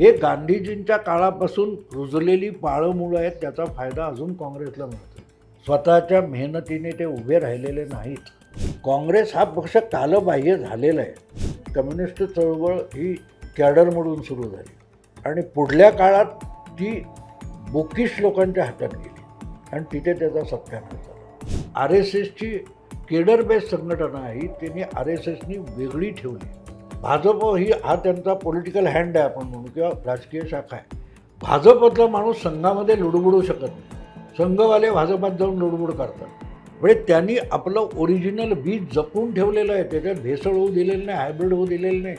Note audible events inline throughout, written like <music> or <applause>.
हे गांधीजींच्या काळापासून रुजलेली पाळंमुळं आहेत त्याचा फायदा अजून काँग्रेसला मिळतो स्वतःच्या मेहनतीने ते उभे राहिलेले नाहीत. काँग्रेस हा पक्ष कालबाह्य झालेला आहे. कम्युनिस्ट चळवळ ही कॅडरमधून सुरू झाली. आणि पुढल्या काळात ती बुकिश लोकांच्या हातात गेली. आणि तिथे त्याचा सत्यानाश झाला. आर एस एसची केडर बेस्ड संघटना आहे त्यांनी आर एस एसनी वेगळी ठेवली. भाजप ही हा त्यांचा पॉलिटिकल हँड आहे आपण म्हणू किंवा राजकीय शाखा आहे. भाजपमधला माणूस संघामध्ये लुडबुडू शकत नाही. संघवाले भाजपात जाऊन लुडबुड करतात. म्हणजे त्यांनी आपलं ओरिजिनल बीज जपून ठेवलेलं आहे त्याच्यात भेसळ होऊ दिलेलं नाही हायब्रिड होऊ दिलेलं नाही.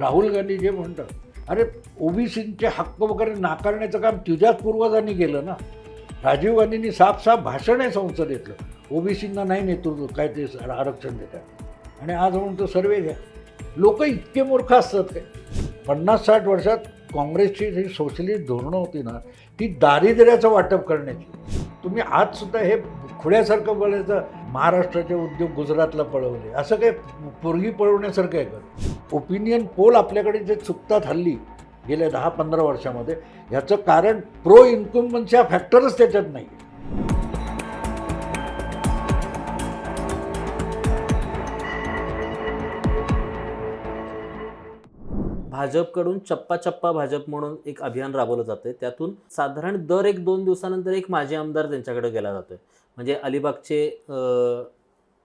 राहुल गांधी जे म्हणतात अरे ओबीसींचे हक्क वगैरे नाकारण्याचं काम तुझ्याच पूर्वजांनी केलं ना? राजीव गांधींनी साफ साफ भाषण आहे संसदेतलं. ओबीसींना नाही नेतृत्व काय ते आरक्षण देतात. आणि आज म्हणून सर्वे घ्या. लोक इतके मूर्ख असतात काय पन्नास साठ वर्षात काँग्रेसची जी सोशलिस्ट धोरणं होती ना ती दारिद्र्याचं वाटप करण्याची. तुम्ही आजसुद्धा हे खुड्यासारखं बोलायचं महाराष्ट्राचे उद्योग गुजरातला पळवले. असं काही पोरगी पळवण्यासारखं आहे का? ओपिनियन पोल आपल्याकडे जे चुकतात हल्ली गेल्या दहा पंधरा वर्षामध्ये ह्याचं कारण प्रो इन्कम्बन्सी हा फॅक्टरच त्याच्यात नाही भाजपकडून चप्पा चप्पा भाजप म्हणून एक अभियान राबवलं जातं त्यातून साधारण दर एक दोन दिवसानंतर एक माजी आमदार त्यांच्याकडे गेला जातोय. म्हणजे अलिबागचे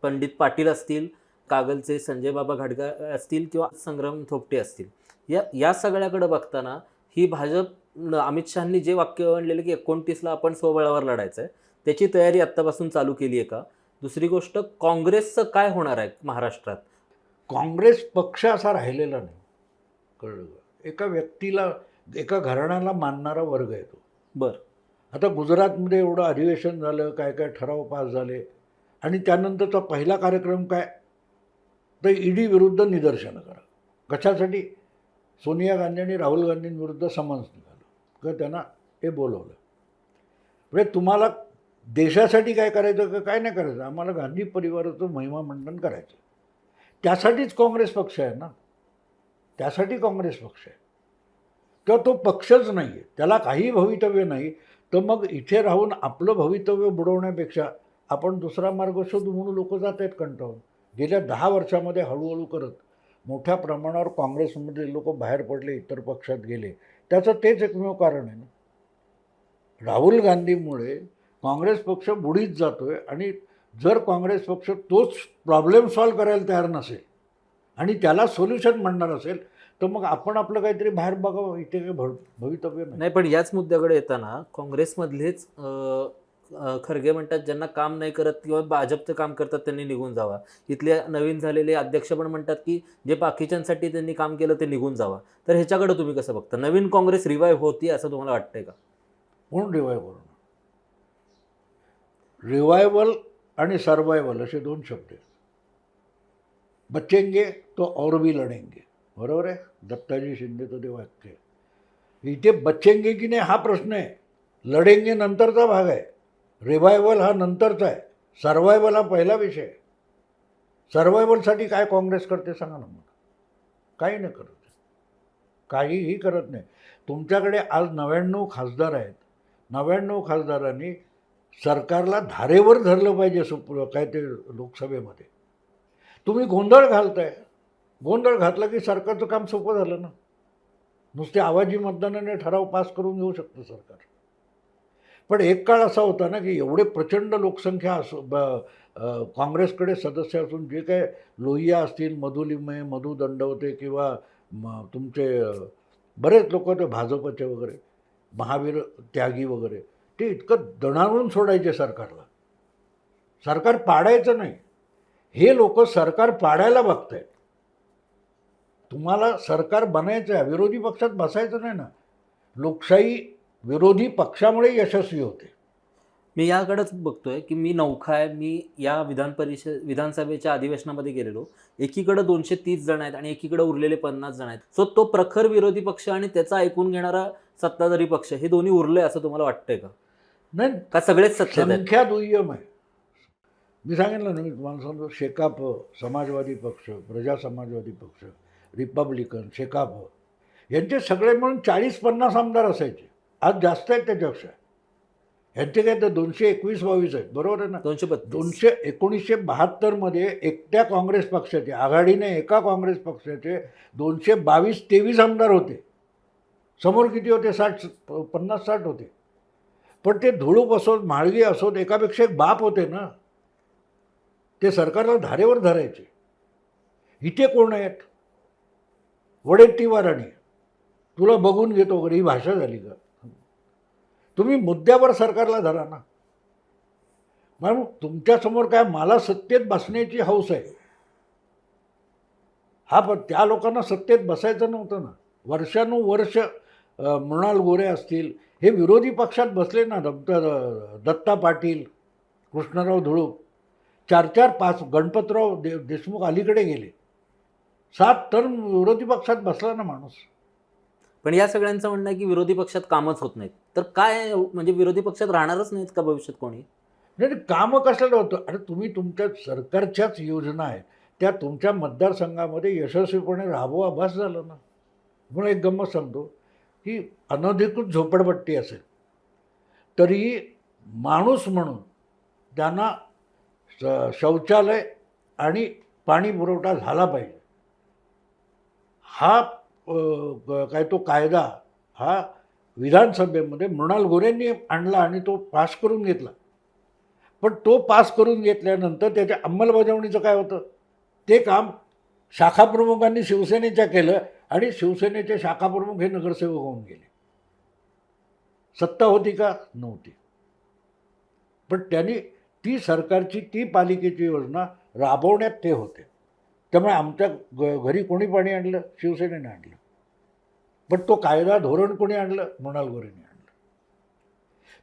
पंडित पाटील असतील कागलचे संजय बाबा घाटगा असतील किंवा संग्राम थोपटे असतील. या या सगळ्याकडे बघताना ही भाजप अमित शहानी जे वाक्य म्हणलेलं की एकोणतीसला आपण स्वबळावर लढायचं आहे त्याची तयारी आत्तापासून चालू केली आहे का? दुसरी गोष्ट काँग्रेसचं काय होणार आहे महाराष्ट्रात? काँग्रेस पक्ष असा राहिलेला नाही. कळलं? एका व्यक्तीला एका घराण्याला मानणारा वर्ग आहे तो. बरं. आता गुजरातमध्ये एवढं अधिवेशन झालं काय काय ठराव पास झाले आणि त्यानंतरचा पहिला कार्यक्रम काय? तर ईडी विरुद्ध निदर्शनं करा. कशासाठी? सोनिया गांधी आणि राहुल गांधींविरुद्ध समन्स निघालं. का त्यांना हे बोलवलं? म्हणजे तुम्हाला देशासाठी काय करायचं का काय नाही करायचं? आम्हाला गांधी परिवाराचं महिमा मंडन करायचं. त्यासाठीच काँग्रेस पक्ष आहे ना? त्यासाठी काँग्रेस पक्ष आहे. किंवा तो पक्षच नाही आहे त्याला काही भवितव्य नाही. तर मग इथे राहून आपलं भवितव्य बुडवण्यापेक्षा आपण दुसरा मार्ग शोधू म्हणून लोक जात आहेत कंटाळून. गेल्या दहा वर्षामध्ये हळूहळू करत मोठ्या प्रमाणावर काँग्रेसमधले लोक बाहेर पडले इतर पक्षात गेले. त्याचं तेच एकमेव कारण आहे ना. राहुल गांधीमुळे काँग्रेस पक्ष बुडीत आहे आणि जर काँग्रेस पक्ष तोच प्रॉब्लेम सॉल्व करायला तयार नसेल आणि त्याला सोल्युशन म्हणणार असेल तर मग आपण आपलं काहीतरी बाहेर बघावं इथे काही भव भवितव्य नाही. पण याच मुद्द्याकडे येताना काँग्रेसमधलेच खरगे म्हणतात ज्यांना काम नाही करत किंवा भाजपचं काम करतात त्यांनी निघून जावा. इथले नवीन झालेले अध्यक्ष पण म्हणतात की जे बाकीच्यांसाठी त्यांनी काम केलं ते निघून जावा. तर ह्याच्याकडे तुम्ही कसं बघता? नवीन काँग्रेस रिवाईव्ह होती असं तुम्हाला वाटतंय का? म्हणून रिवायवल रिवायवल आणि सर्वायवल असे दोन शब्द आहेत. बचेंगे तो और भी लढेंगे बरोबर आहे दत्ताजी शिंदेचं ते वाक्य आहे इथे बचेंगे की नाही? हा प्रश्न आहे लढेंगे नंतरचा भाग आहे रिव्हायवल हा नंतरचा आहे सर्वायवल हा पहिला विषय आहे सर्वायवलसाठी काय काँग्रेस करते सांगा ना मग काही नाही करत काहीही करत नाही। तुमच्याकडे आज नव्याण्णव खासदार आहेत। नव्याण्णव खासदारांनी सरकारला धारेवर धरलं पाहिजे सुप काय ते लोकसभेमध्ये। तुम्ही गोंधळ घालताय. गोंधळ घातला की सरकारचं काम सोपं झालं ना. नुसते आवाजी मतदानाने ठराव पास करून घेऊ शकतं सरकार. पण एक काळ असा होता ना की एवढे प्रचंड लोकसंख्या असो काँग्रेसकडे सदस्य असून जे काय लोहिया असतील मधुलिमय मधु दंडवते किंवा तुमचे बरेच लोक होते भाजपचे वगैरे महावीर त्यागी वगैरे ते इतकं दणावून सोडायचे सरकारला. सरकार पाडायचं नाही. हे लोक सरकार पाडायला बघत आहेत तुम्हाला सरकार बनायचं आहे विरोधी पक्षात बसायचं नाही ना. लोकशाही विरोधी पक्षामुळे यशस्वी होते. मी याकडेच बघतोय की मी नौखा आहे मी या विधान परिषद विधानसभेच्या अधिवेशनामध्ये गेलेलो. एकीकडे दोनशे तीस जण आहेत आणि एकीकडे उरलेले पन्नास जण आहेत. सो तो प्रखर विरोधी पक्ष आणि त्याचा ऐकून घेणारा सत्ताधारी पक्ष हे दोन्ही उरले असं तुम्हाला वाटतंय का? नाही. का सगळेच आहेत? संख्या दुय्यम आहे. मी सांगितलं ना मी तुम्हाला सांगतो शेकाप समाजवादी पक्ष प्रजा समाजवादी पक्ष रिपब्लिकन शेकाप यांचे सगळे म्हणून चाळीस पन्नास आमदार असायचे. आज जास्त आहेत त्याच्यापेक्षा यांचे काय तर दोनशे एकवीस बावीस आहेत बरोबर आहे ना? दोनशे दोनशे एकोणीसशे बहात्तरमध्ये एकट्या काँग्रेस पक्षाचे आघाडीने एका काँग्रेस पक्षाचे दोनशे बावीस तेवीस आमदार होते. समोर किती होते? साठ पन्नास साठ होते. पण ते धुळूप असोत म्हाळगी असोत एकापेक्षा एक बाप होते ना? ते सरकारला धारेवर धरायचे. इथे कोण आहेत? वडेट्टीवाराने तुला बघून घेतो वगैरे ही भाषा झाली का तुम्ही मुद्द्यावर सरकारला धरा ना. मग तुमच्यासमोर काय मला सत्तेत बसण्याची हौस आहे? हा पण त्या लोकांना सत्तेत बसायचं नव्हतं ना. वर्षानुवर्ष मृणाल गोरे असतील हे विरोधी पक्षात बसले ना दत्ता पाटील कृष्णराव धुळूप चार चार पाच गणपतराव दे देशमुख अलीकडे गेले. सात टर्म विरोधी पक्षात बसला ना माणूस. पण या सगळ्यांचं म्हणणं आहे की विरोधी पक्षात कामच होत नाहीत. तर काय म्हणजे विरोधी पक्षात राहणारच नाहीत का भविष्यात कोणी? नाही कामं कशाला होतं? अरे तुम्ही तुमच्या सरकारच्याच योजना आहेत. त्या तुमच्या मतदारसंघामध्ये यशस्वीपणे राबवा बस झालं ना. म्हणून एक गंमत सांगतो की अनधिकृत झोपडपट्टी असेल. तरी माणूस म्हणून त्यांना शौचालय आणि पाणी पुरवठा झाला पाहिजे. हा काय तो कायदा हा विधानसभेमध्ये मृणाल गोरेंनी आणला आणि तो पास करून घेतला. पण तो पास करून घेतल्यानंतर त्याच्या अंमलबजावणीचं काय होतं? ते काम शाखाप्रमुखांनी शिवसेनेच्या केलं आणि शिवसेनेचे शाखाप्रमुख हे नगरसेवक होऊन गेले. सत्ता होती का? नव्हती. पण त्यांनी ती सरकारची ती पालिकेची योजना राबवण्यात ते होते. त्यामुळे आमच्या ग घरी कोणी पाणी आणलं? शिवसेनेने आणलं. पण तो कायदा धोरण कोणी आणलं? मृणाल गोरेने आणलं.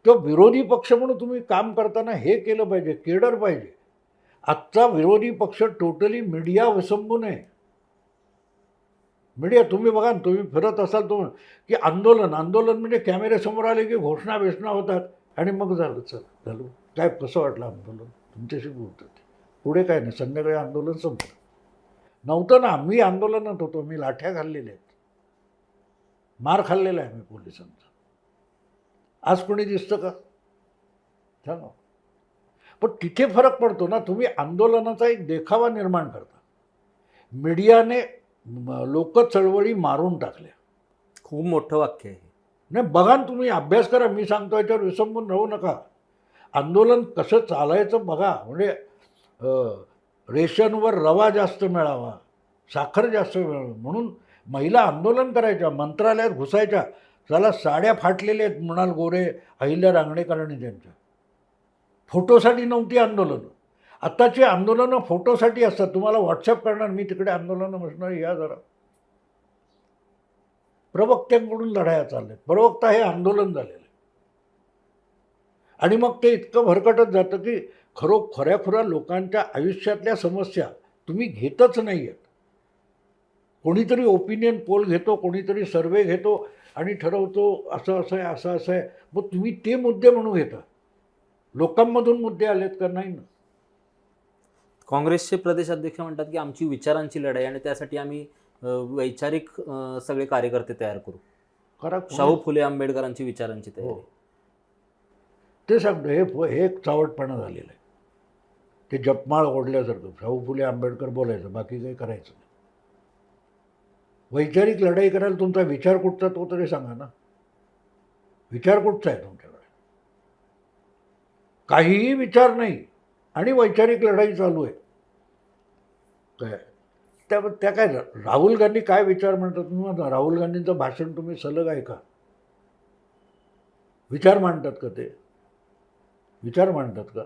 तो विरोधी पक्ष म्हणून तुम्ही काम करताना हे केलं पाहिजे केडर पाहिजे. आजचा विरोधी पक्ष टोटली मीडिया विसंबू नये. मीडिया तुम्ही बघा ना तुम्ही फिरत असाल तुम्ही की आंदोलन आंदोलन म्हणजे कॅमेऱ्यासमोर आले की घोषणा बिषणा होतात. आणि मग झालं चल झालं. काय कसं वाटलं आंदोलन? तुमच्याशी बोलतात पुढे काय नाही संध्याकाळी आंदोलन संपलं. नव्हतं ना मी आंदोलनात होतो मी लाठ्या खाल्लेल्या आहेत. मार खाल्लेला आहे मी पोलिसांचा. आज कोणी दिसतं का? सांगा. पण तिथे फरक पडतो ना तुम्ही आंदोलनाचा एक देखावा निर्माण करता. मीडियाने लोक चळवळी मारून टाकल्या. खूप मोठं वाक्य आहे. नाही बघा ना तुम्ही अभ्यास करा. मी सांगतो याच्यावर विसंबून राहू नका. आंदोलन कसं चालायचं बघा. म्हणजे रेशनवर रवा जास्त मिळावा साखर जास्त मिळावं म्हणून महिला आंदोलन करायच्या मंत्रालयात घुसायच्या. त्याला साड्या फाटलेल्या आहेत म्हणाल गोरे अहिल्या रांगणेकरांनी त्यांच्या. फोटोसाठी नव्हती आंदोलनं. आत्ताची आंदोलनं फोटोसाठी असतात. तुम्हाला व्हॉट्सअप करणार मी तिकडे आंदोलनं बसणार या जरा. प्रवक्त्यांकडून लढाया चालल्या प्रवक्ता हे आंदोलन झाले आहे आणि मग ते इतकं भरकटत जातं की खरो खऱ्याखुऱ्या लोकांच्या आयुष्यातल्या समस्या तुम्ही घेतच नाही आहेत कोणीतरी ओपिनियन पोल घेतो कोणीतरी सर्वे घेतो आणि ठरवतो असं असं आहे असं असं आहे. मग तुम्ही ते मुद्दे म्हणून घेता. लोकांमधून मुद्दे आलेत का नाही? ना काँग्रेसचे प्रदेश अध्यक्ष म्हणतात की आमची विचारांची लढाई आणि त्यासाठी आम्ही वैचारिक सगळे कार्यकर्ते तयार करू. करा शाहू फुले आंबेडकरांची विचारांची हो. तयारी ते सांगतो हे हे एक चावटपणा झालेलं आहे. ते जपमाळ ओढल्यासारखं शाहू फुले आंबेडकर बोलायचं बाकी काही करायचं नाही. वैचारिक लढाई करायला तुमचा विचार कुठचा तो तरी सांगा ना. विचार कुठचा आहे तुमच्याकडे? काहीही विचार नाही आणि वैचारिक लढाई चालू आहे. काय? त्या त्या काय राहुल गांधी काय विचार म्हणतात? तुम्ही राहुल गांधींचं भाषण तुम्ही सलग ऐका. विचार मांडतात का ते? विचार मांडतात का?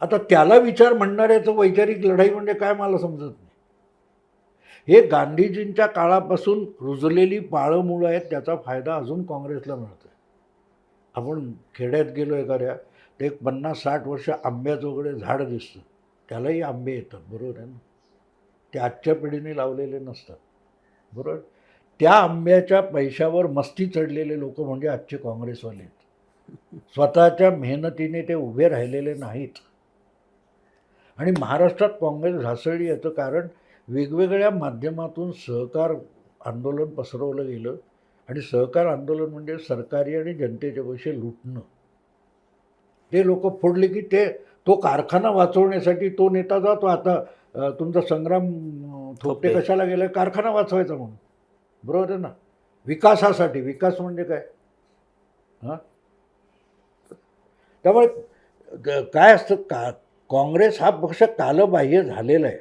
आता त्याला विचार म्हणणाऱ्याचं वैचारिक लढाई म्हणजे काय मला समजत नाही. हे गांधीजींच्या काळापासून रुजलेली पाळंमुळं आहेत त्याचा फायदा अजून काँग्रेसला मिळतो आपण खेड्यात गेलो एखाद्या तर एक पन्नास साठ वर्ष आंब्याचं वगैरे झाड दिसतं. त्यालाही आंबे येतात बरोबर आहे ना? ते आजच्या पिढीने लावलेले नसतात बरोबर? त्या आंब्याच्या पैशावर मस्ती चढलेले लोक म्हणजे आजचे काँग्रेसवाले. स्वतःच्या मेहनतीने ते उभे राहिलेले नाहीत. आणि महाराष्ट्रात काँग्रेस झासळली याचं कारण वेगवेगळ्या माध्यमातून सहकार आंदोलन पसरवलं गेलं आणि सहकार आंदोलन म्हणजे सरकारी आणि जनतेचे पैसे लुटणं. ते लोक फोडले की ते तो कारखाना वाचवण्यासाठी तो नेता जातो. आता तुमचा संग्राम थोपटे. कशाला गेला कारखाना वाचवायचा म्हणून. बरोबर आहे ना? विकासासाठी. विकास म्हणजे काय? हां? त्यामुळे ग- काय असतं का काँग्रेस हा पक्ष कालबाह्य झालेला आहे.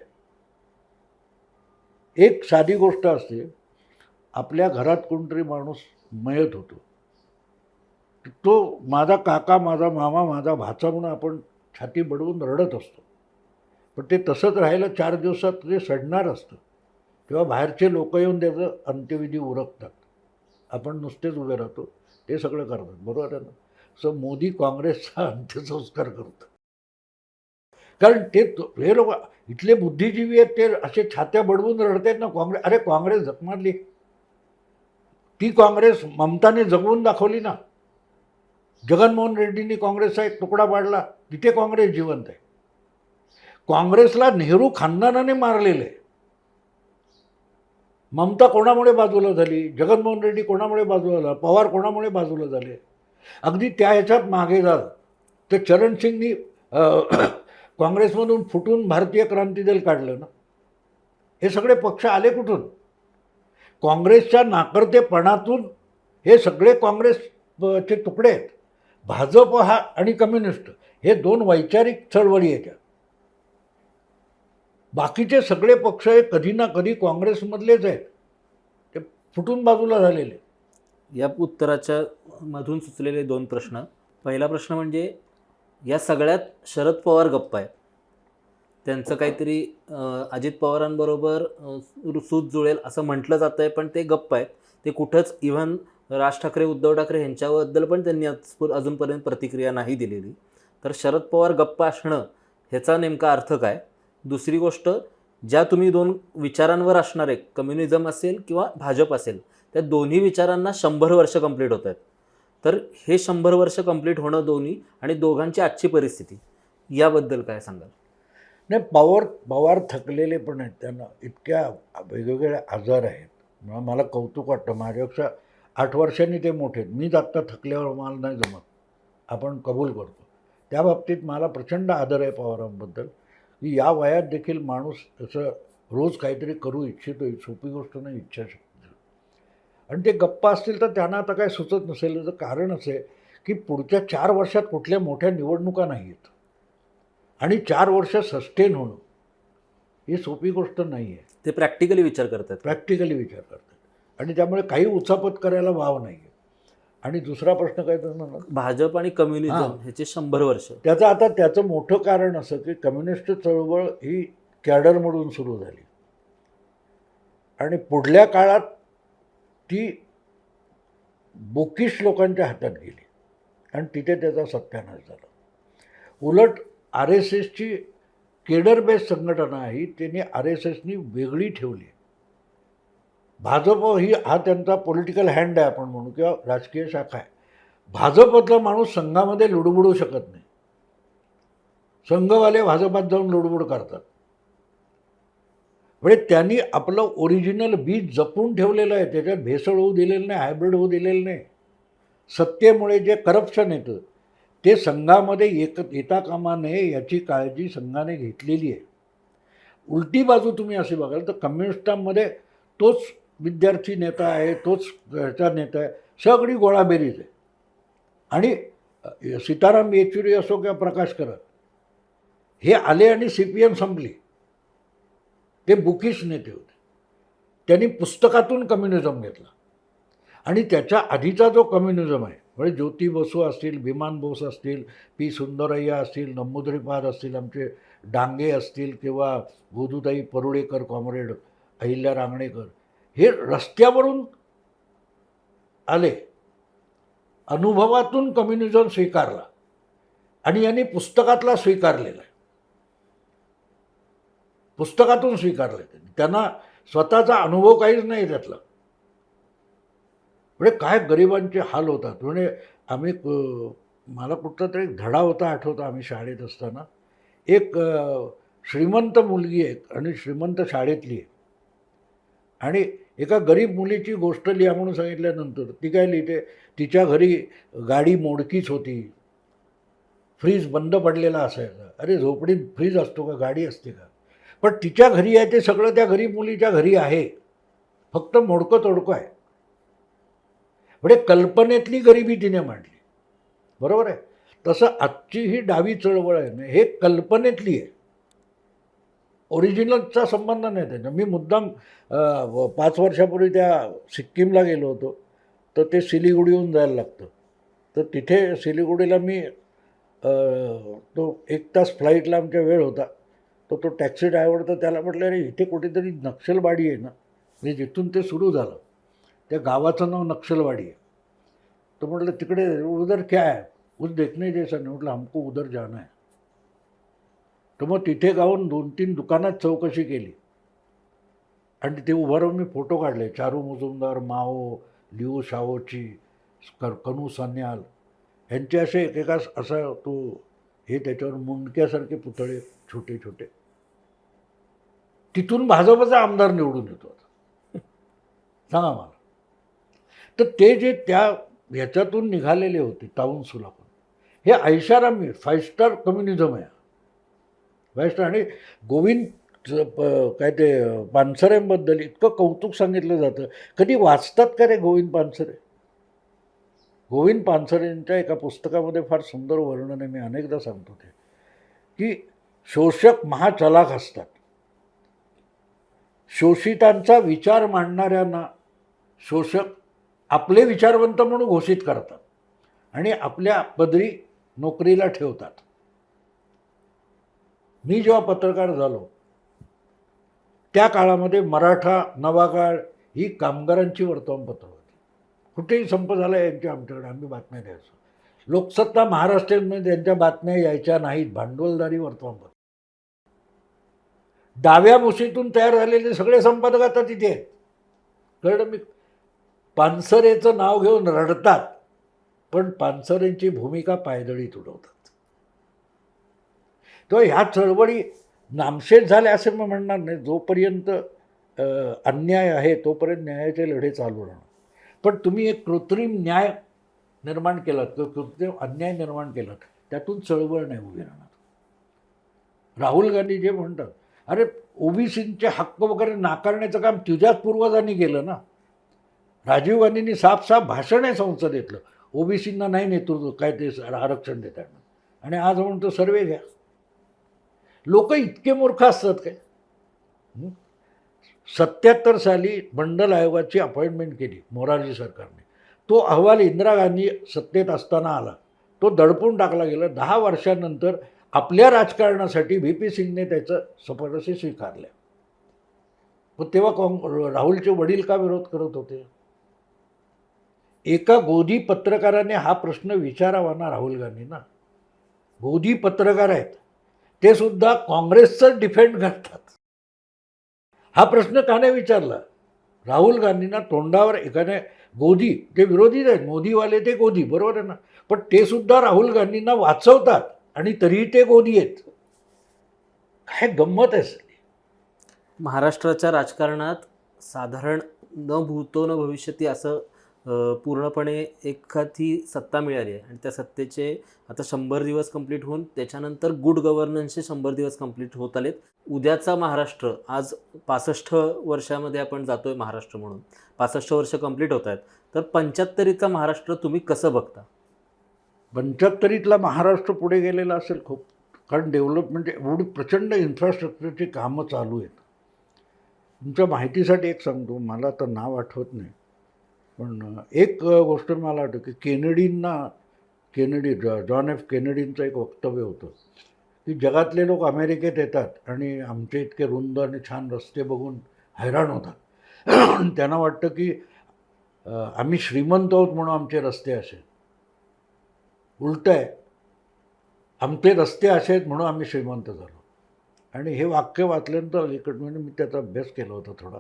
एक साधी गोष्ट असते आपल्या घरात कोणतरी माणूस मयत होतो. तो माझा काका माझा मामा माझा भाचा म्हणून आपण छाती बडवून रडत असतो. पण ते तसंच राहिलं चार दिवसात ते सडणार असतं. किंवा बाहेरचे लोक येऊन त्याचं अंत्यविधी उरकतात. आपण नुसतेच उभे राहतो ते सगळं करतात. बरोबर आहे ना? सो मोदी काँग्रेसचा <laughs> अंत्यसंस्कार करतं. कारण ते हे लोक इथले बुद्धिजीवी आहेत ते असे छात्या बडवून रडतात ना काँग्रेस अरे काँग्रेस जगमारली ती काँग्रेस ममताने जगवून दाखवली ना. जगनमोहन रेड्डींनी काँग्रेसचा एक तुकडा पाडला तिथे काँग्रेस जिवंत आहे. काँग्रेसला नेहरू खानदानाने मारलेलं. आहे ममता कोणामुळे बाजूला झाली? जगनमोहन रेड्डी कोणामुळे बाजूला झाला? पवार कोणामुळे बाजूला झाले? अगदी त्या ह्याच्यात मागे जाल. तर चरणसिंगनी <clears throat> काँग्रेसमधून फुटून भारतीय क्रांती दल काढलं ना? हे सगळे पक्ष आले कुठून? काँग्रेसच्या नाकर्तेपणातून हे सगळे काँग्रेसचे तुकडे आहेत. भाजप हा आणि कम्युनिस्ट हे दोन वैचारिक चळवळी आहेत. बाकीचे सगळे पक्ष हे कधी ना कधी काँग्रेसमधलेच आहेत. ते फुटून बाजूला झालेले. या उत्तराच्या मधून सुचलेले दोन प्रश्न. पहिला प्रश्न म्हणजे या सगळ्यात शरद पवार गप्प आहेत. त्यांचं काहीतरी अजित पवारांबरोबर सूत जुळेल असं म्हटलं जातं आहे पण ते गप्प आहेत. ते कुठंच इव्हन राज ठाकरे उद्धव ठाकरे यांच्याबद्दल पण त्यांनी अजूनपर्यंत प्रतिक्रिया नाही दिलेली. तर शरद पवार गप्प असणं ह्याचा नेमका अर्थ काय? दुसरी गोष्ट ज्या तुम्ही दोन विचारांवर असणारे कम्युनिझम असेल किंवा भाजप असेल त्या दोन्ही विचारांना शंभर वर्ष कंप्लीट होत आहेत. तर हे शंभर वर्ष कंप्लीट होणं दोन्ही आणि दोघांची आजची परिस्थिती याबद्दल काय सांगाल? नाही पवार पवार थकलेले पण आहेत. त्यांना इतक्या वेगवेगळे आजार आहेत. मला मला कौतुक वाटतं. माझ्यापेक्षा आठ वर्षांनी ते मोठे आहेत. मीच आत्ता थकल्यावर मला नाही जमत. आपण कबूल करतो. त्या बाबतीत मला प्रचंड आदर आहे पवारांबद्दल. की या वयात देखील माणूस असं रोज काहीतरी करू इच्छितो सोपी गोष्ट नाही इच्छाशक्ती आणि ते गप्पा असतील तर त्यांना आता काय सुचत नसेल. याचं कारण असं आहे की पुढच्या चार वर्षात कुठल्या मोठ्या निवडणुका नाही आहेत आणि चार वर्ष सस्टेन होणं ही सोपी गोष्ट नाही आहे ते प्रॅक्टिकली विचार करतात. प्रॅक्टिकली विचार करतात. आणि त्यामुळे काही उचापत करायला वाव नाही आहे आणि दुसरा प्रश्न काय तर म्हणा भाजप आणि कम्युनिझम. ह्याचे शंभर वर्ष. त्याचं आता त्याचं मोठं कारण असं की कम्युनिस्ट चळवळ ही कॅडरमधून सुरू झाली. आणि पुढल्या काळात ती बोकिश लोकांच्या हातात गेली. आणि तिथे त्याचा सत्यानाश झाला. उलट आर एस एसची केडर बेस संघटना आहे त्यांनी आर एस एसनी वेगळी ठेवली. भाजप ही हा त्यांचा पॉलिटिकल हँड आहे आपण म्हणू किंवा राजकीय शाखा आहे. भाजपमधला माणूस संघामध्ये लुडबुडू शकत नाही. संघवाले भाजपात जाऊन लुडबुड करतात. म्हणजे त्यांनी आपलं ओरिजिनल बीज जपून ठेवलेलं आहे. त्याच्यात भेसळ होऊ दिलेलं नाही हायब्रिड होऊ दिलेलं नाही. सत्तेमुळे जे करप्शन येतं ते संघामध्ये एक येता कामा नये याची काळजी संघाने घेतलेली आहे. उलटी बाजू तुम्ही असे बघाल तर कम्युनिस्टांमध्ये तोच विद्यार्थी नेता आहे तोच ह्याचा नेता आहे सगळी गोळाबेरीज आहे. आणि सीताराम येचुरी असो किंवा प्रकाश करत हे आले आणि सी पी एम संपली. ते बुकिश नेते होते. त्यांनी पुस्तकातून कम्युनिझम घेतला. आणि त्याच्या आधीचा जो कम्युनिझम आहे म्हणजे ज्योती बसू असतील विमान बोस असतील पी सुंदरय्या असतील नंबुद्रीपाद असतील आमचे डांगे असतील किंवा गोदुताई परुळेकर कॉम्रेड अहिल्या रांगणेकर हे रस्त्यावरून आले. अनुभवातून कम्युनिझम स्वीकारला. आणि यांनी पुस्तकातला स्वीकारलेला आहे. पुस्तकातून स्वीकारलं. त्यांनी त्यांना स्वतःचा अनुभव काहीच नाही त्यातला. म्हणजे काय गरिबांचे हाल होतात. म्हणजे आम्ही मला कुठचा तरी एक धडा होता आठवता आम्ही शाळेत असताना. एक श्रीमंत मुलगी आहे आणि श्रीमंत शाळेतली आहे आणि एका गरीब मुलीची गोष्ट लिहा म्हणून सांगितल्यानंतर ती काय लिहिते? तिच्या घरी गाडी मोडकीच होती. फ्रीज बंद पडलेला असायचा. अरे झोपडीत फ्रीज असतो का? गाडी असते का? पण तिच्या घरी आहे ते सगळं त्या घरी मुलीच्या घरी आहे. फक्त मोडकं तोडकं आहे. म्हणजे कल्पनेतली गरिबी तिने मांडली. बरोबर आहे? तसं आजची ही डावी चळवळ आहे ना हे कल्पनेतली आहे. ओरिजिनलचा संबंध नाही त्याचा. मी मुद्दाम व- पाच वर्षापूर्वी त्या सिक्कीमला गेलो होतो. तर ते सिलिगुडीहून जायला लागतं. तर तिथे सिलिगुडीला मी तो एक तास फ्लाईटला आमच्या वेळ होता. तर तो टॅक्सी ड्रायव्हर तर त्याला म्हटलं अरे इथे कुठेतरी नक्षलवाडी आहे ना. म्हणजे जिथून ते सुरू झालं त्या गावाचं नाव नक्षलवाडी आहे. तो म्हटलं तिकडे उधर क्या आहे उस देखने जैसा. नाही म्हटलं हमको उधर जाणं आहे तर मग तिथे गावून दोन तीन दुकानात चौकशी केली. आणि तिथे उभं राहून मी फोटो काढले. Charu Majumdar Mao Liu Shaoqi कर कनू सान्याल. यांचे असे एकेका असा तो हे त्याच्यावर मुंडक्यासारखे पुतळे छोटे छोटे. तिथून भाजपचा आमदार निवडून येतो आता. सांगा मला. तर ते जे त्या ह्याच्यातून निघालेले होते टाऊन सुलापून हे ऐशारामी फाईव्ह स्टार कम्युनिझम आहे. फाईव्ह स्टार आणि गोविंद प- काय ते पानसरेंबद्दल इतकं कौतुक सांगितलं जातं. कधी वाचतात का रे गोविंद पानसरे? गोविंद पानसरेंच्या एका पुस्तकामध्ये फार सुंदर वर्णन आहे मी अनेकदा सांगतो ते की शोषक महाचलाख असतात. शोषितांचा विचार मांडणाऱ्यांना शोषक आपले विचारवंत म्हणून घोषित करतात आणि आपल्या पदरी नोकरीला ठेवतात. मी जेव्हा पत्रकार झालो त्या काळामध्ये मराठा नवाकाळ ही कामगारांची वर्तमानपत्र कुठेही संप झाला यांच्या आमच्याकडे आम्ही बातम्या द्यायचो. लोकसत्ता महाराष्ट्रामध्ये त्यांच्या बातम्या यायच्या नाहीत भांडवलदारी वर्तमानपत्र डाव्या मुशीतून तयार झालेले सगळे संपादक आता तिथे आहेत. कळलं मी? पानसरेचं नाव घेऊन रडतात पण पानसरेंची भूमिका पायदळीत उडवतात. तो ह्या चळवळी नामशेष झाल्या असे मी म्हणणार नाही. जोपर्यंत अन्याय आहे तोपर्यंत न्यायाचे लढे चालू राहणार. पण तुम्ही एक कृत्रिम न्याय निर्माण केलात किंवा कृत्रिम अन्याय निर्माण केलात त्यातून चळवळ नाही उभी राहणार. राहुल गांधी जे म्हणतात अरे ओबीसींचे हक्क वगैरे नाकारण्याचं काम तुझ्याच पूर्वजांनी केलं ना? राजीव गांधींनी साफ साफ भाषण आहे संसदेतलं. ओबीसींना नाही नेतृत्व काय ते आरक्षण देताना आणि आज म्हणतो सर्वे घ्या. लोक इतके मूर्ख असतात काय? सत्याहत्तर साली मंडल आयोगाची अपॉइंटमेंट केली मोरारजी सरकारने. तो अहवाल इंदिरा गांधी सत्तेत असताना आला. तो दडपून टाकला गेला. दहा वर्षानंतर आपल्या राजकारणासाठी व्ही पी सिंगने त्याचं सफरशी स्वीकारल्या मग तेव्हा काँग राहुलचे वडील का विरोध करत होते? एका गोदी पत्रकाराने हा प्रश्न विचारावा ना राहुल गांधींना. गोदी पत्रकार आहेत. ते सुद्धा काँग्रेसचं डिफेंड करतात. हा प्रश्न का नाही विचारला. राहुल गांधींना तोंडावर एकाने गोदी ते विरोधीच आहेत मोदीवाले ते गोदी बरोबर आहे ना? पण ते सुद्धा राहुल गांधींना वाचवतात आणि तरीही ते गोदी आहेत. काय गंमत आहे महाराष्ट्राच्या राजकारणात साधारण न भूतो न भविष्यती असं पूर्णपणे एखादी सत्ता मिळाली आहे आणि त्या सत्तेचे आता शंभर दिवस कंप्लीट होऊन त्याच्यानंतर गुड गव्हर्नन्सचे शंभर दिवस कंप्लीट होत आलेत. उद्याचा महाराष्ट्र आज पासष्ट वर्षामध्ये आपण जातो आहे महाराष्ट्र म्हणून. पासष्ट वर्ष कंप्लीट होत आहेत. तर पंच्याहत्तरीचा महाराष्ट्र तुम्ही कसं बघता? पंच्याहत्तरीतला महाराष्ट्र पुढे गेलेला असेल खूप. कारण डेव्हलपमेंट एवढी प्रचंड इन्फ्रास्ट्रक्चरची कामं चालू आहेत. तुमच्या माहितीसाठी एक सांगतो मला तर नाव आठवत नाही. पण एक गोष्ट मला वाटतं की केनेडींना केनेडी जॉ जॉन एफ केनेडींचं एक वक्तव्य होतं की जगातले लोक अमेरिकेत येतात आणि आमचे इतके रुंद आणि छान रस्ते बघून हैराण होतात. <clears throat> त्यांना वाटतं की आम्ही श्रीमंत आहोत म्हणून आमचे रस्ते असे. उलट आहे आमचे रस्ते असे आहेत म्हणून आम्ही श्रीमंत झालो. आणि हे वाक्य वाचल्यानंतर अलीकड म्हणजे मी त्याचा अभ्यास केला होता थोडा.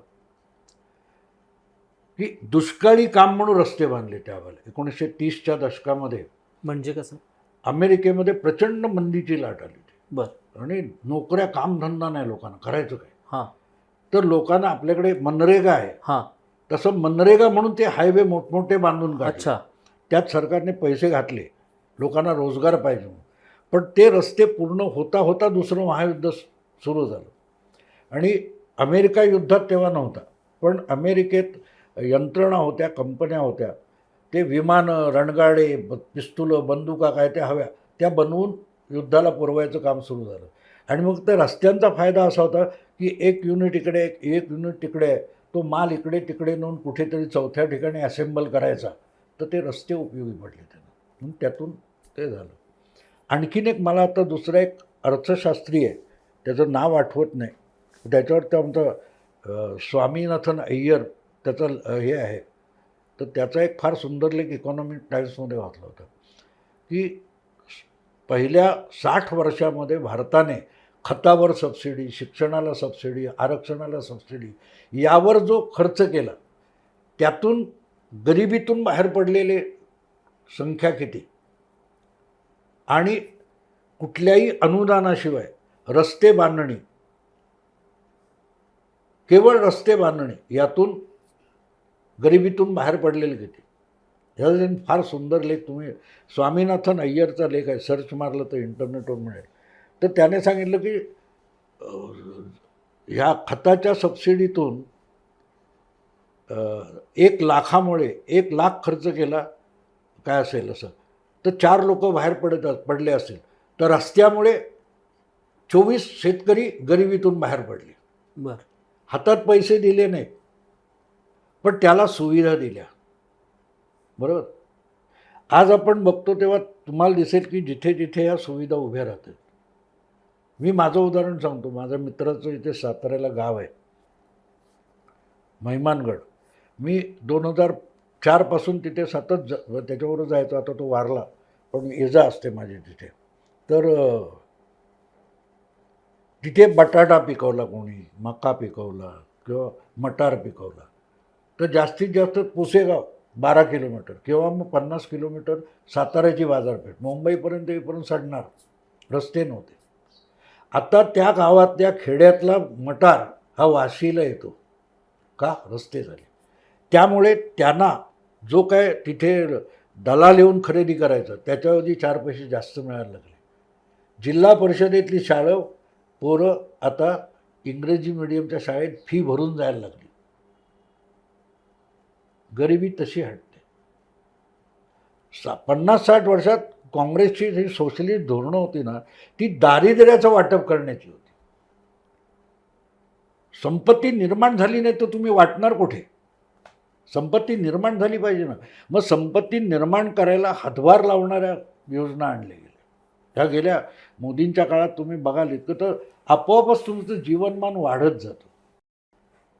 की दुष्काळी काम म्हणून रस्ते बांधले त्यावेळेला एकोणीसशे तीसच्या दशकामध्ये म्हणजे कसं? अमेरिकेमध्ये प्रचंड मंदीची लाट आली होती. बरं. आणि नोकऱ्या कामधंदा नाही लोकांना करायचं काय? हां. तर लोकांना आपल्याकडे मनरेगा आहे. हां. तसं मनरेगा म्हणून ते हायवे मोठमोठे बांधून अच्छा. त्यात सरकारने पैसे घातले. लोकांना रोजगार पाहिजे म्हणून. पण ते रस्ते पूर्ण होता होता दुसरं महायुद्ध सुरू झालं. आणि अमेरिका युद्धात तेव्हा नव्हता. पण अमेरिकेत यंत्रणा होत्या कंपन्या होत्या. ते विमानं रणगाडे ब पिस्तुलं बंदुका काय त्या हव्या त्या बनवून युद्धाला पुरवायचं काम सुरू झालं. आणि मग त्या रस्त्यांचा फायदा असा होता की एक युनिट इकडे एक एक युनिट तिकडे आहे तो माल इकडे तिकडे नेऊन कुठेतरी चौथ्या ठिकाणी असेंबल करायचा. तर ते रस्ते उपयोगी पडले त्यांना म्हणून त्यातून ते झालं. आणखीन एक मला आता दुसरा एक अर्थशास्त्री आहे त्याचं नाव आठवत नाही. त्याच्यावर त्या आमचं स्वामीनाथन अय्यर त्याचं हे आहे. तर त्याचा एक फार सुंदर लेख इकॉनॉमिक टाईम्समध्ये वाचला होता. की पहिल्या साठ वर्षामध्ये भारताने खतावर सबसिडी शिक्षणाला सबसिडी आरक्षणाला सबसिडी यावर जो खर्च केला त्यातून गरिबीतून बाहेर पडलेले संख्या किती? आणि कुठल्याही अनुदानाशिवाय रस्ते बांधणी केवळ रस्ते बांधणी यातून गरिबीतून बाहेर पडलेले किती? ह्याचा फार सुंदर लेख तुम्ही स्वामीनाथन अय्यरचा लेख आहे सर्च मारलं तर इंटरनेटवर मिळेल. तर त्याने सांगितलं की ह्या खताच्या सबसिडीतून एक लाखामुळे एक लाख खर्च केला काय असेल असं? तर चार लोक बाहेर पडत पडले असतील. तर रस्त्यामुळे चोवीस शेतकरी गरिबीतून बाहेर पडले. बर. हातात पैसे दिले नाही पण त्याला सुविधा दिल्या. बरोबर? आज आपण बघतो तेव्हा तुम्हाला दिसेल की जिथे जिथे या सुविधा उभ्या राहतात. मी माझं उदाहरण सांगतो. माझ्या मित्राचं इथे साताऱ्याला गाव आहे. महिमानगड. मी दोन हजार चारपासून तिथे सतत ज त्याच्यावर जायचो. आता तो वारला पण इजा असते माझी तिथे. तर तिथे बटाटा पिकवला कोणी मका पिकवला किंवा मटार पिकवला. तर जास्तीत जास्त पुसेगाव बारा किलोमीटर किंवा मग पन्नास किलोमीटर साताऱ्याची बाजारपेठ. मुंबईपर्यंत येईपर्यंत सडणार. रस्ते नव्हते. आता त्या गावातल्या खेड्यातला मटार हा वाशीला येतो. का? रस्ते झाले. त्यामुळे त्यांना जो काय तिथे दलाल येऊन खरेदी करायचा त्याच्यावरती चार पैसे जास्त मिळायला लागले. जिल्हा परिषदेतली शाळं पोरं आता इंग्रजी मिडियमच्या शाळेत फी भरून जायला लागली. गरिबी तशी हटते. सा पन्नास साठ वर्षात काँग्रेसची जी सोशलिस्ट धोरणं होती ना ती दारिद्र्याचं वाटप करण्याची होती. संपत्ती निर्माण झाली नाही तर तुम्ही वाटणार कुठे? संपत्ती निर्माण झाली पाहिजे ना. मग संपत्ती निर्माण करायला हातभार लावणाऱ्या योजना आणल्या गेल्या. ह्या गेल्या मोदींच्या काळात तुम्ही बघाल इतकं तर आपोआपच तुमचं जीवनमान वाढत जातं.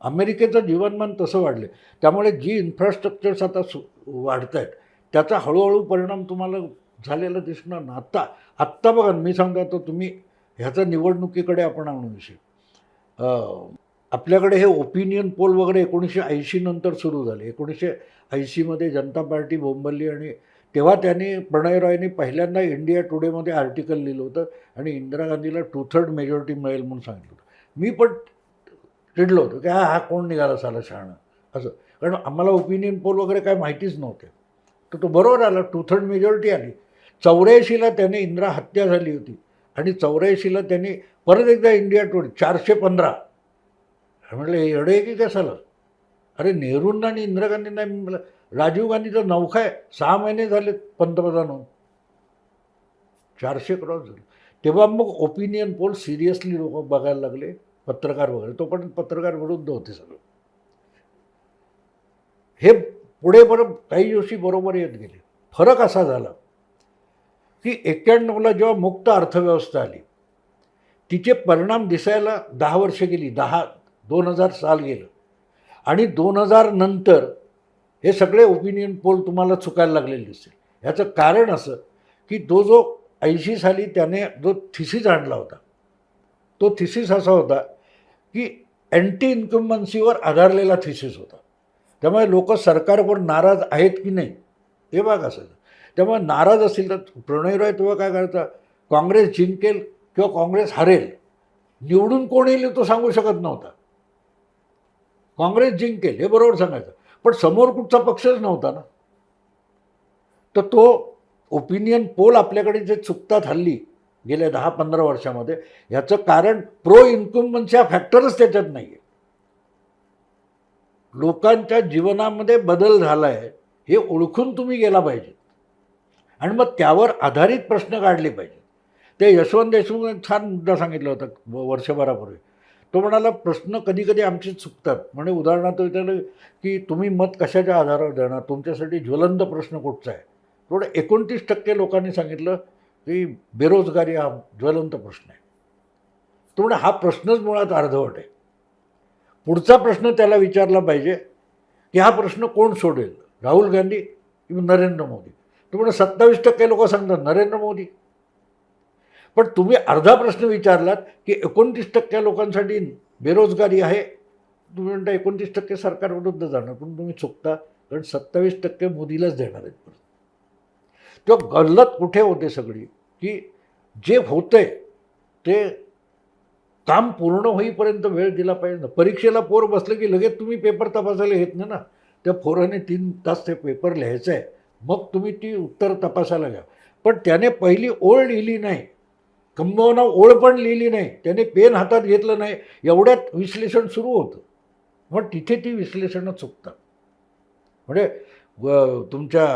अमेरिकेचं जीवनमान तसं वाढले. त्यामुळे जी इन्फ्रास्ट्रक्चर्स आता सु वाढत आहेत त्याचा हळूहळू परिणाम तुम्हाला झालेला दिसणार ना. आत्ता आत्ता बघा मी सांगतो आता तुम्ही ह्याचा निवडणुकीकडे आपण आणू विषय आपल्याकडे हे ओपिनियन पोल वगैरे एकोणीसशे ऐंशी नंतर सुरू झाले. एकोणीसशे ऐंशीमध्ये जनता पार्टी बोंबलली आणि तेव्हा त्यांनी प्रणय रॉयने पहिल्यांदा इंडिया टुडेमध्ये आर्टिकल लिहिलं होतं आणि इंदिरा गांधीला टू थर्ड मेजॉरिटी मिळेल म्हणून सांगितलं होतं. मी पण चिडलो होतो की हा हा कोण निघाला साला शहाणं असं. कारण आम्हाला ओपिनियन पोल वगैरे काय माहितीच नव्हते. तर तो बरोबर आला. टू थर्ड मेजॉरिटी आली. चौऱ्याऐंशीला त्याने इंदिरा हत्या झाली होती. आणि चौऱ्याऐंशीला त्यांनी परत एकदा इंडिया टुडे चारशे पंधरा. म्हटलं हे एवढे आहे की कशाला अरे नेहरूंना आणि इंदिरा गांधींना म्हटलं राजीव गांधीचं नौखा आहे. सहा महिने झाले पंतप्रधान होऊन चारशे क्रॉस झाले. तेव्हा मग ओपिनियन पोल सिरियसली लोक बघायला लागले. पत्रकार वगैरे तोपर्यंत पत्रकार विरुद्ध होते सगळं. हे पुढे बरं काही दिवशी बरोबर येत गेले. फरक असा झाला की एक्क्याण्णवला जेव्हा मुक्त अर्थव्यवस्था आली तिचे परिणाम दिसायला दहा वर्ष गेली दहा दोन हजार साल गेलं. आणि दोन हजार नंतर हे सगळे ओपिनियन पोल तुम्हाला चुकायला लागलेले दिसतील. ह्याचं कारण असं की तो जो ऐंशी साली त्याने जो थिसिस आणला होता तो थिसिस असा होता की अँटी इन्कम्बन्सीवर आधारलेला थिसिस होता. त्यामुळे लोक सरकारवर नाराज आहेत की नाही हे बघ असं त्यामुळे नाराज असतील तर प्रणय रॉय तेव्हा काय करायचा काँग्रेस जिंकेल किंवा काँग्रेस हरेल निवडून कोण येईल तो सांगू शकत नव्हता. काँग्रेस जिंकेल हे बरोबर सांगायचं. पण समोर कुठचा पक्षच नव्हता ना. तर तो ओपिनियन पोल आपल्याकडे जे चुकतात हल्ली गेल्या दहा पंधरा वर्षामध्ये. ह्याचं कारण प्रो इन्कम्बन्सी हा फॅक्टरच त्याच्यात नाही आहे लोकांच्या जीवनामध्ये बदल झाला आहे हे ओळखून तुम्ही गेला पाहिजे. आणि मग त्यावर आधारित प्रश्न काढले पाहिजे. ते यशवंत देशमुख छान मुद्दा सांगितला होता वर्षभरापूर्वी. तो म्हणाला प्रश्न कधी कधी आमचे चुकतात. म्हणजे उदाहरणार्थ विचारलं की तुम्ही मत कशाच्या आधारावर देणार? तुमच्यासाठी ज्वलंत प्रश्न कुठचा आहे? थोडं एकोणतीस टक्के लोकांनी सांगितलं की बेरोजगारी हा ज्वलंत प्रश्न आहे. तो म्हणजे हा प्रश्नच मुळात अर्धवट आहे. पुढचा प्रश्न त्याला विचारला पाहिजे की हा प्रश्न कोण सोडेल? राहुल गांधी किंवा नरेंद्र मोदी? तो म्हणजे सत्तावीस टक्के लोक सांगतात नरेंद्र मोदी. पण तुम्ही अर्धा प्रश्न विचारलात की एकोणतीस टक्के लोकांसाठी बेरोजगारी आहे? तुम्ही म्हणता एकोणतीस टक्के सरकारविरुद्ध जाणार पण तुम्ही चुकता कारण सत्तावीस टक्के मोदीलाच देणार आहेत तेव्हा गल्लत कुठे होते सगळी? की जे होतंय ते काम पूर्ण होईपर्यंत वेळ दिला पाहिजे ना. परीक्षेला पोर बसलं की लगेच तुम्ही पेपर तपासायला घेत नाही ना. त्या पोराने तीन तास ते पेपर लिहायचं आहे मग तुम्ही ती उत्तर तपासायला घ्या. पण त्याने पहिली ओळ लिहिली नाही. कंबवना ओळ पण लिहिली नाही. त्याने पेन हातात घेतलं नाही. एवढ्यात विश्लेषण सुरू होतं. मग तिथे ती विश्लेषणं चुकतात. म्हणजे तुमच्या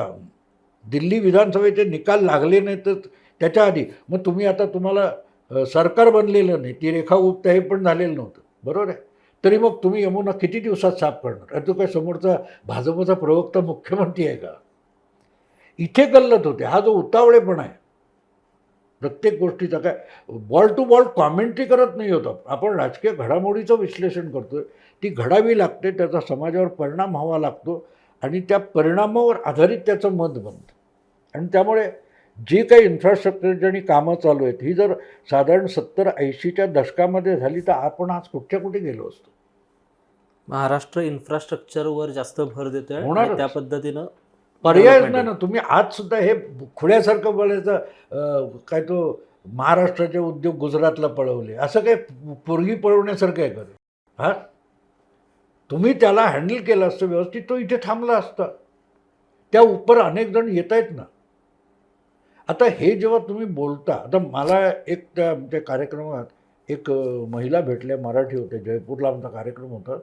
दिल्ली विधानसभेचे निकाल लागले नाही तर त्याच्या आधी. मग तुम्ही आता तुम्हाला सरकार बनलेलं नाही ती रेखा गुप्त हे पण झालेलं नव्हतं. बरोबर आहे? तरी मग तुम्ही यमुना किती दिवसात साफ करणार? अरे तो काय समोरचा भाजपचा प्रवक्ता मुख्यमंत्री आहे का? इथे गल्लत होते. हा जो उतावळेपणा आहे. प्रत्येक गोष्टीचा काय बॉल टू बॉल कॉमेंट्री करत नाही होत आपण राजकीय घडामोडीचं विश्लेषण करतोय. ती घडावी लागते त्याचा समाजावर परिणाम व्हावा लागतो आणि त्या परिणामावर आधारित त्याचं मत बनतं. आणि त्यामुळे जी काही इन्फ्रास्ट्रक्चरची आणि कामं चालू आहेत ही जर साधारण सत्तर ऐंशीच्या दशकामध्ये झाली तर आपण आज कुठच्या कुठे गेलो असतो? महाराष्ट्र इन्फ्रास्ट्रक्चरवर जास्त भर देतोय आणि होणारच. त्या पद्धतीनं पर्यायच Development नाही ना. तुम्ही आज सुद्धा हे खुळ्यासारखं बोलायचं काय तो महाराष्ट्राचे उद्योग गुजरातला पळवले असं काय पोरगी पळवण्यासारखं आहे का हा? तुम्ही त्याला हँडल केलं असतं व्यवस्थित तो इथे थांबला असता. त्या उपर अनेक जण येत आहेत ना. आता हे जेव्हा तुम्ही बोलता आता मला एक त्या आमच्या कार्यक्रमात एक महिला भेटल्या मराठी होत्या जयपूरला आमचा कार्यक्रम होता.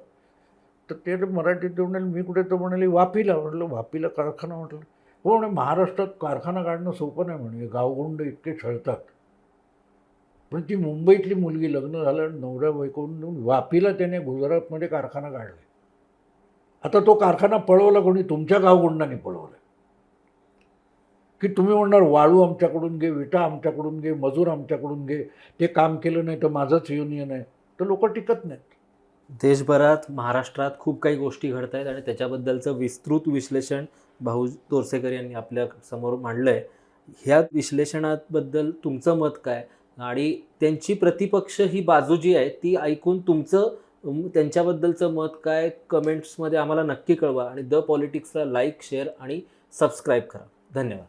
तर ते मराठीत ते म्हणाले मी कुठे? तर म्हणाले वापीला. म्हटलं वापीला कारखाना? म्हटलं. हो म्हणे महाराष्ट्रात कारखाना काढणं सोपं नाही म्हणे गावगुंड इतके छळतात. पण ती मुंबईतली मुलगी लग्न झालं नवऱ्या बायकोन वापीला त्याने गुजरातमध्ये कारखाना काढला. आता तो कारखाना पळवला कोणी तुमच्या गावगुंडाने पळवला. की तुम्ही म्हणणार वाळू आमच्याकडून घे विटा आमच्याकडून घे मजूर आमच्याकडून घे ते काम केलं नाही तर माझंच युनियन आहे. तर लोक टिकत नाहीत. देशभरात महाराष्ट्रात खूप काही गोष्टी घडत आहेत आणि त्याच्याबद्दलचं विस्तृत विश्लेषण भाऊ तोरसेकर यांनी आपल्यासमोर मांडलं आहे ह्या विश्लेषणाबद्दल तुमचं मत काय? आणि त्यांची प्रतिपक्ष ही बाजू जी आहे ती ऐकून तुमचं त्यांच्याबद्दलचं मत काय? कमेंट्समध्ये आम्हाला नक्की कळवा आणि द पॉलिटिक्सला लाईक शेअर आणि सबस्क्राईब करा. धन्यवाद.